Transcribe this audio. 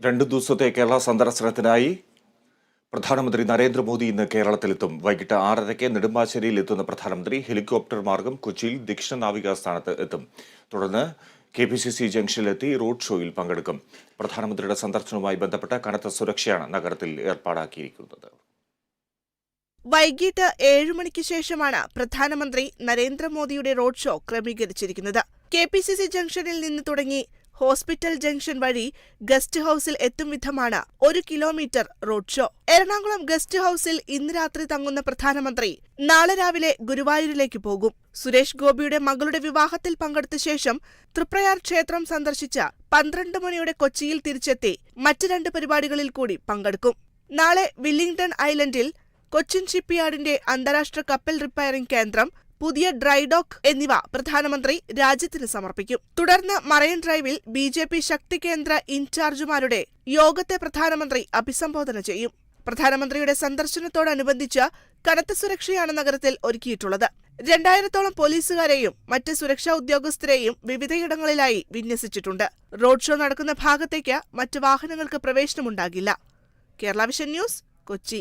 രണ്ടു ദിവസത്തെ കേരള സന്ദർശനത്തിനായി പ്രധാനമന്ത്രി നരേന്ദ്രമോദി ഇന്ന് കേരളത്തിലെത്തും. വൈകിട്ട് ആറരയ്ക്ക് നെടുമ്പാശ്ശേരിയിൽ എത്തുന്ന പ്രധാനമന്ത്രി ഹെലികോപ്റ്റർ മാർഗം കൊച്ചിയിൽ ദക്ഷിണ നാവിക സ്ഥാനത്ത് എത്തും. തുടർന്ന് കെ പി സി സി ജംഗ്ഷനിലെത്തി റോഡ് ഷോയിൽ പങ്കെടുക്കും. പ്രധാനമന്ത്രിയുടെ സന്ദർശനവുമായി ബന്ധപ്പെട്ട കനത്ത സുരക്ഷയാണ് നഗരത്തിൽ ഏർപ്പാടാക്കിയിരിക്കുന്നത്. വൈകിട്ട് ഏഴു മണിക്ക് ശേഷമാണ് പ്രധാനമന്ത്രി നരേന്ദ്രമോദിയുടെ റോഡ് ഷോ ക്രമീകരിച്ചിരിക്കുന്നത്. കെ പി സി സി ജംഗ്ഷനിൽ നിന്ന് തുടങ്ങി ഹോസ്പിറ്റൽ ജംഗ്ഷൻ വഴി ഗസ്റ്റ് ഹൌസിൽ എത്തും വിധമാണ് ഒരു kilometre road show. Ernakulam guest ഹൌസിൽ ഇന്ന് രാത്രി തങ്ങുന്ന പ്രധാനമന്ത്രി നാളെ രാവിലെ ഗുരുവായൂരിലേക്ക് പോകും. സുരേഷ് ഗോപിയുടെ മകളുടെ വിവാഹത്തിൽ പങ്കെടുത്ത ശേഷം തൃപ്രയാർ ക്ഷേത്രം സന്ദർശിച്ച പന്ത്രണ്ട് മണിയുടെ കൊച്ചിയിൽ തിരിച്ചെത്തി മറ്റു രണ്ട് പരിപാടികളിൽ കൂടി പങ്കെടുക്കും. നാളെ വില്ലിംഗ്ടൺ ഐലൻഡിൽ കൊച്ചിൻ ഷിപ്പ്യാർഡിന്റെ അന്താരാഷ്ട്ര കപ്പൽ റിപ്പയറിംഗ് കേന്ദ്രം പുതിയ ഡ്രൈഡോക്ക് എന്നിവ പ്രധാനമന്ത്രി രാജ്യത്തിന് സമർപ്പിക്കും. തുടർന്ന് മറൈൻ ഡ്രൈവിൽ ബി ജെ പി ശക്തി കേന്ദ്ര ഇൻചാർജുമാരുടെ യോഗത്തെ പ്രധാനമന്ത്രി അഭിസംബോധന ചെയ്യും. പ്രധാനമന്ത്രിയുടെ സന്ദർശനത്തോടനുബന്ധിച്ച് കനത്ത സുരക്ഷയാണ് നഗരത്തിൽ ഒരുക്കിയിട്ടുള്ളത്. രണ്ടായിരത്തോളം പോലീസുകാരെയും മറ്റ് സുരക്ഷാ ഉദ്യോഗസ്ഥരെയും വിവിധയിടങ്ങളിലായി വിന്യസിച്ചിട്ടുണ്ട്. റോഡ് ഷോ നടക്കുന്ന ഭാഗത്തേക്ക് മറ്റ് വാഹനങ്ങൾക്ക് പ്രവേശനമുണ്ടാകില്ല. Kerala vision news Kochi.